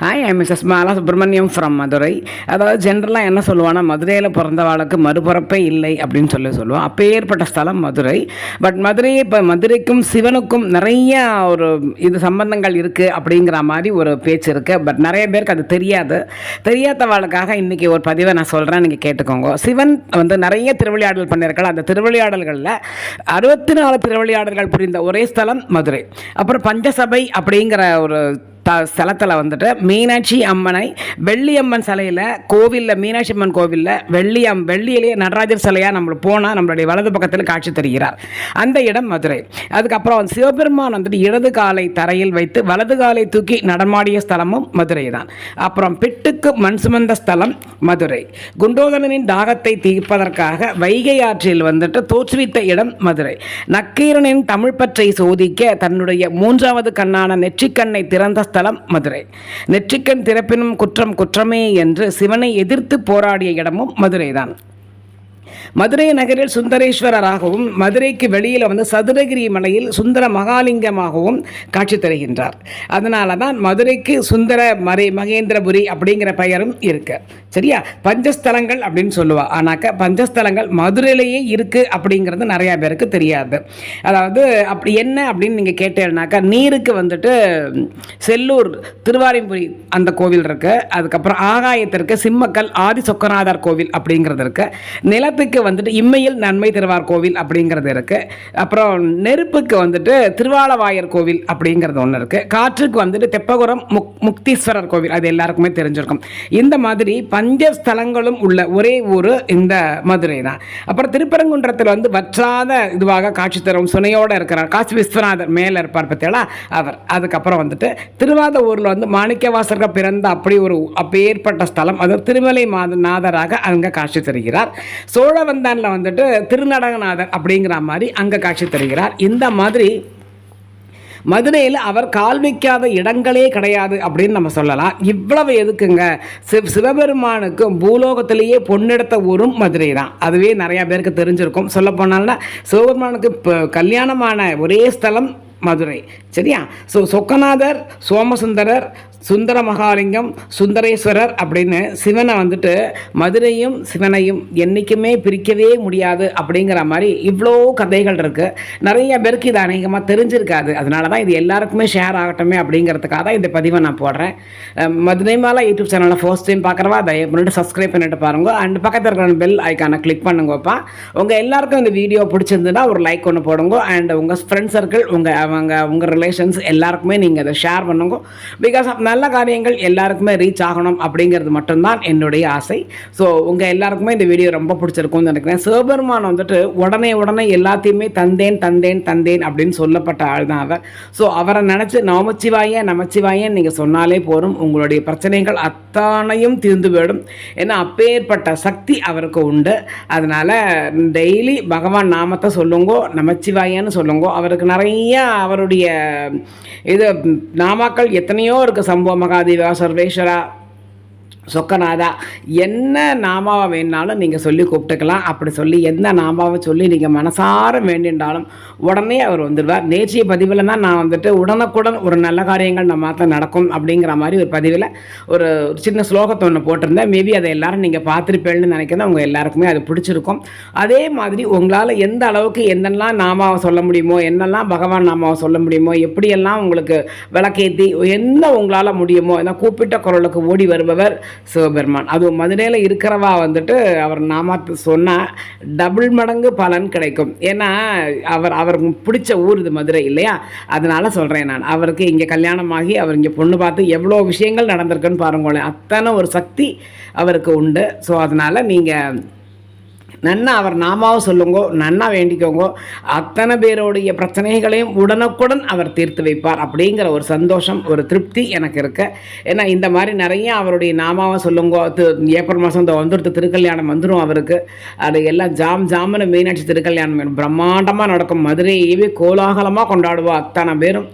Hi I Miss Mala Subramaniam from Madurai அதாவது ஜென்ரலாக என்ன சொல்லுவான்னா மதுரையில் பிறந்தவாளுக்கு மறுபிறப்பே இல்லை அப்படின்னு சொல்லி சொல்லுவோம். அப்பேற்பட்ட ஸ்தலம் மதுரை. பட் மதுரையை இப்போ மதுரைக்கும் சிவனுக்கும் நிறைய ஒரு இது சம்பந்தங்கள் இருக்குது அப்படிங்கிற மாதிரி ஒரு பேச்சு இருக்குது பட் நிறைய பேருக்கு அது தெரியாது. தெரியாதவாளுக்காக இன்றைக்கி ஒரு பதிவை நான் சொல்கிறேன் நீங்கள் கேட்டுக்கோங்க. சிவன் வந்து நிறைய திருவிளையாடல் பண்ணியிருக்கலாம் அந்த திருவிளையாடல்களில் அறுபத்தி நாலு திருவிளையாடல்கள் புரிந்த ஒரே ஸ்தலம் மதுரை. அப்புறம் பஞ்சசபை அப்படிங்கிற ஒரு த ஸ்தலத்தில் வந்துட்டு மீனாட்சி அம்மனை வெள்ளியம்மன் சிலையில் கோவிலில் மீனாட்சி அம்மன் கோவிலில் வெள்ளி அம் வெள்ளியிலேயே நடராஜர் சிலையாக நம்ம போனால் நம்மளுடைய வலது பக்கத்தில் காட்சி தருகிறார். அந்த இடம் மதுரை. அதுக்கப்புறம் சிவபெருமான் வந்துட்டு இடது காலை தரையில் வைத்து வலது காலை தூக்கி நடமாடிய ஸ்தலமும் மதுரை தான் அப்புறம் பிட்டுக்கு மண் சுமந்த ஸ்தலம் மதுரை. குண்டோதரனின் தாகத்தை தீர்ப்பதற்காக வைகை ஆற்றில் வந்துட்டு தோற்றுவித்த இடம் மதுரை. நக்கீரனின் தமிழ் பற்றை சோதிக்க தன்னுடைய மூன்றாவது கண்ணான நெற்றிக்கண்ணை திறந்த தலம் மதுரை. நெற்றிக்கண் திறப்பினும் குற்றம் குற்றமே என்று சிவனை எதிர்த்து போராடிய இடமும் மதுரை தான் மதுரை நகரில் சுந்தரேஸ்வரராகவும் மதுரைக்கு வெளியில் வந்து சதுரகிரி மலையில் சுந்தர மகாலிங்கமாகவும் காட்சி தருகின்றார். அதனால தான் மதுரைக்கு சுந்தர மறை மகேந்திரபுரி அப்படிங்கிற பெயரும் இருக்கு. சரியா? பஞ்சஸ்தலங்கள் அப்படின்னு சொல்லுவாள் ஆனாக்க பஞ்சஸ்தலங்கள் மதுரையிலேயே இருக்குது அப்படிங்கிறது நிறையா பேருக்கு தெரியாது. அதாவது அப்படி என்ன அப்படின்னு நீங்கள் கேட்டீங்கன்னாக்கா நீருக்கு வந்துட்டு செல்லூர் திருவாரிம்புரி அந்த கோவில் இருக்குது அதுக்கப்புறம் ஆகாயத்திற்கு சிம்மக்கல் ஆதி சொக்கநாதர் கோவில் அப்படிங்கிறது இருக்குது நிலத்துக்கு வந்துட்டு இம்மையில் நன்மை திருவார் கோவில் அப்படிங்கிறது இருக்குது அப்புறம் நெருப்புக்கு வந்துட்டு திருவாலவாயர் கோவில் அப்படிங்கிறது ஒன்று இருக்குது காற்றுக்கு வந்துட்டு தெப்பகுரம் முக் முக்தீஸ்வரர் கோவில் அது எல்லாருக்குமே தெரிஞ்சிருக்கும். இந்த மாதிரி பஞ்ச ஸ்தலங்களும் உள்ள ஒரே ஊர் இந்த மதுரை தான். அப்புறம் திருப்பரங்குன்றத்தில் வந்து வற்றாத இதுவாக காட்சி தரும் சுனையோடு இருக்கிறார். காசி விஸ்வநாதர் மேலே இருப்பார் பத்தியலா அவர். அதுக்கப்புறம் வந்துட்டு திருவாத ஊரில் வந்து மாணிக்கவாசர்கள் பிறந்த அப்படி ஒரு அப்பேற்பட்ட ஸ்தலம். அது திருமலை மாத நாதராக அங்கே காட்சி தருகிறார். சோழ சோழவந்தானில் வந்துட்டு திருநடகநாதர் அப்படிங்கிற மாதிரி அங்கே காட்சி தருகிறார். இந்த மாதிரி மதுரையில் அவர் கால் வைக்காத இடங்களே கிடையாது அப்படின்னு நம்ம சொல்லலாம். இவ்வளவு எதுக்குங்க? சிவ சிவபெருமானுக்கும் பூலோகத்திலேயே பொன்னெடுத்த ஊரும் மதுரை தான் அதுவே நிறையா பேருக்கு தெரிஞ்சிருக்கும். சொல்ல போனால்னா சிவபெருமானுக்கு இப்போ கல்யாணமான ஒரே ஸ்தலம் மதுரை. சரியா? ஸோ சொக்கநாதர் சோமசுந்தரர் சுந்தர மகாலிங்கம் சுந்தரேஸ்வரர் அப்படின்னு சிவனை வந்துட்டு மதுரையும் சிவனையும் என்றைக்குமே பிரிக்கவே முடியாது அப்படிங்கிற மாதிரி இவ்வளோ கதைகள் இருக்குது நிறைய பேருக்கு இது அநேகமாக தெரிஞ்சிருக்காது. அதனால தான் இது எல்லாருக்குமே ஷேர் ஆகட்டுமே அப்படிங்கிறதுக்காக தான் இந்த பதிவை நான் போடுறேன். மதுரை மாலா யூடியூப் சேனலில் ஃபர்ஸ்ட் டைம் பார்க்குறவா தயவு பண்ணிட்டு சப்ஸ்கிரைப் பண்ணிட்டு பாருங்க. அண்ட் பக்கத்தில் இருக்கிற பெல் ஐக்கானை கிளிக் பண்ணுங்கப்பா. உங்கள் எல்லாருக்கும் இந்த வீடியோ பிடிச்சிருந்துன்னா ஒரு லைக் ஒன்று போடுங்க. அண்ட் உங்கள் ஃப்ரெண்ட் சர்க்கிள் உங்கள் அவங்க உங்கள் ரிலேஷன்ஸ் எல்லாருக்குமே நீங்கள் அதை ஷேர் பண்ணுங்க. பிகாஸ் நல்ல காரியங்கள் எல்லாருக்குமே ரீச் ஆகணும் அப்படிங்கிறது மட்டும்தான் என்னுடைய ஆசை. ஸோ உங்கள் எல்லாருக்குமே இந்த வீடியோ ரொம்ப பிடிச்சிருக்கும்னு நினைக்கிறேன். சிவபெருமான் வந்துட்டு உடனே உடனே எல்லாத்தையுமே தந்தேன் தந்தேன் தந்தேன் அப்படின்னு சொல்லப்பட்ட ஆள் தான் அவர். ஸோ அவரை நினச்சி நமச்சிவாய நமச்சிவாயன் நீங்கள் சொன்னாலே போதும். உங்களுடைய பிரச்சனைகள் அத்தனையும் தீர்ந்து போயிடும். ஏன்னா அப்பேற்பட்ட சக்தி அவருக்கு உண்டு. அதனால் டெய்லி பகவான் நாமத்தை சொல்லுங்கோ நமச்சிவாயன்னு சொல்லுங்கோ. அவருக்கு நிறைய அவருடைய இது நாமாக்கள் எத்தனையோ இருக்குது ಅಂಬ ಮಹಾದೇವ ಸರ್ವೇಶ್ವರ சொக்கநாதா என்ன நாமாவை வேணாலும் நீங்கள் சொல்லி கூப்பிட்டுக்கலாம். அப்படி சொல்லி எந்த நாமாவை சொல்லி நீங்கள் மனசார வேண்டின்றாலும் உடனே அவர் வந்துடுவார். நேற்றைய பதிவில் தான் நான் வந்துட்டு உடனுக்குடன் ஒரு நல்ல காரியங்கள் நம்ம மாற்ற நடக்கும் அப்படிங்கிற மாதிரி ஒரு பதிவில் ஒரு சின்ன ஸ்லோகத்தை ஒன்று போட்டிருந்தேன். மேபி அதை எல்லோரும் நீங்கள் பார்த்துருப்பேன்னு நினைக்கிறேன். உங்கள் எல்லாருக்குமே அது பிடிச்சிருக்கும். அதே மாதிரி உங்களால் எந்த அளவுக்கு என்னெல்லாம் நாமாவை சொல்ல முடியுமோ என்னெல்லாம் பகவான் நாமாவை சொல்ல முடியுமோ எப்படியெல்லாம் உங்களுக்கு விளக்கேற்றி என்ன உங்களால் முடியுமோ ஏன்னா கூப்பிட்ட குரலுக்கு ஓடி வருபவர் சிவபெருமான். அதுவும் மதுரையில் இருக்கிறவா வந்துட்டு அவர் நாமத்தை சொன்னால் டபுள் மடங்கு பலன் கிடைக்கும். ஏன்னா அவர் அவருக்கு பிடிச்ச ஊர் இது மதுரை இல்லையா? அதனால் சொல்கிறேன் நான். அவருக்கு இங்கே கல்யாணமாகி அவர் இங்கே பொண்ணு பார்த்து எவ்வளோ விஷயங்கள் நடந்திருக்குன்னு பாருங்களேன். அத்தனை ஒரு சக்தி அவருக்கு உண்டு. ஸோ அதனால் நீங்கள் நன்னா அவர் நாமாவை சொல்லுங்கோ நன்னா வேண்டிக்கோங்கோ அத்தனை பேருடைய பிரச்சனைகளையும் உடனுக்குடன் அவர் தீர்த்து வைப்பார் அப்படிங்கிற ஒரு சந்தோஷம் ஒரு திருப்தி எனக்கு இருக்கு. ஏன்னா இந்த மாதிரி நிறைய அவருடைய நாமாவை சொல்லுங்கோ ஏப்ரல் மாதம் இந்த வந்துடுத்து திருக்கல்யாணம் வந்துடும் அவருக்கு. அது எல்லாம் ஜாம் ஜாமுன்னு மீனாட்சி திருக்கல்யாணம் வேணும். பிரம்மாண்டமாக நடக்கும். மதுரையவே கோலாகலமாக கொண்டாடுவோம் அத்தனை பேரும்.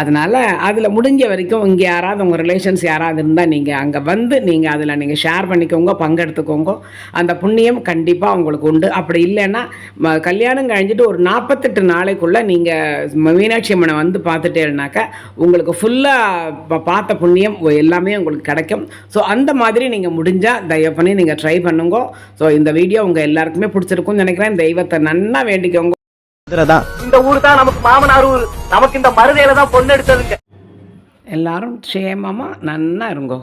அதனால் அதில் முடிஞ்ச வரைக்கும் இங்கே யாராவது உங்கள் ரிலேஷன்ஸ் யாராவது இருந்தால் நீங்கள் அங்கே வந்து நீங்கள் அதில் நீங்கள் ஷேர் பண்ணிக்கோங்க பங்கெடுத்துக்கோங்க. அந்த புண்ணியம் கண்டிப்பாக அவங்க உங்களுக்கு உண்டு. அப்படி இல்லைன்னா ம- கல்யாணம் கழிஞ்சிட்டு ஒரு நாற்பத்தெட்டு நாளைக்குள்ளே நீங்கள் மீனாட்சி அம்மனை வந்து பார்த்துட்டேன்னாக்கா உங்களுக்கு ஃபுல்லாக பார்த்த புண்ணியம் எல்லாமே உங்களுக்கு கிடைக்கும். ஸோ அந்த மாதிரி நீங்கள் முடிஞ்சால் தயவு பண்ணி நீங்கள் ட்ரை பண்ணுங்க. ஸோ இந்த வீடியோ உங்கள் எல்லாருக்குமே பிடிச்சிருக்கும்னு நினைக்கிறேன். தெய்வத்தை நன்னா வேண்டிக்கோங்க. இந்த ஊர் தான் நமக்கு மாமனார் ஊர். நமக்கு இந்த மருதையில தான் பொண்ணு எடுத்ததுங்க. எல்லாரும் க்ஷேமமாக நன்னா இருங்கோ.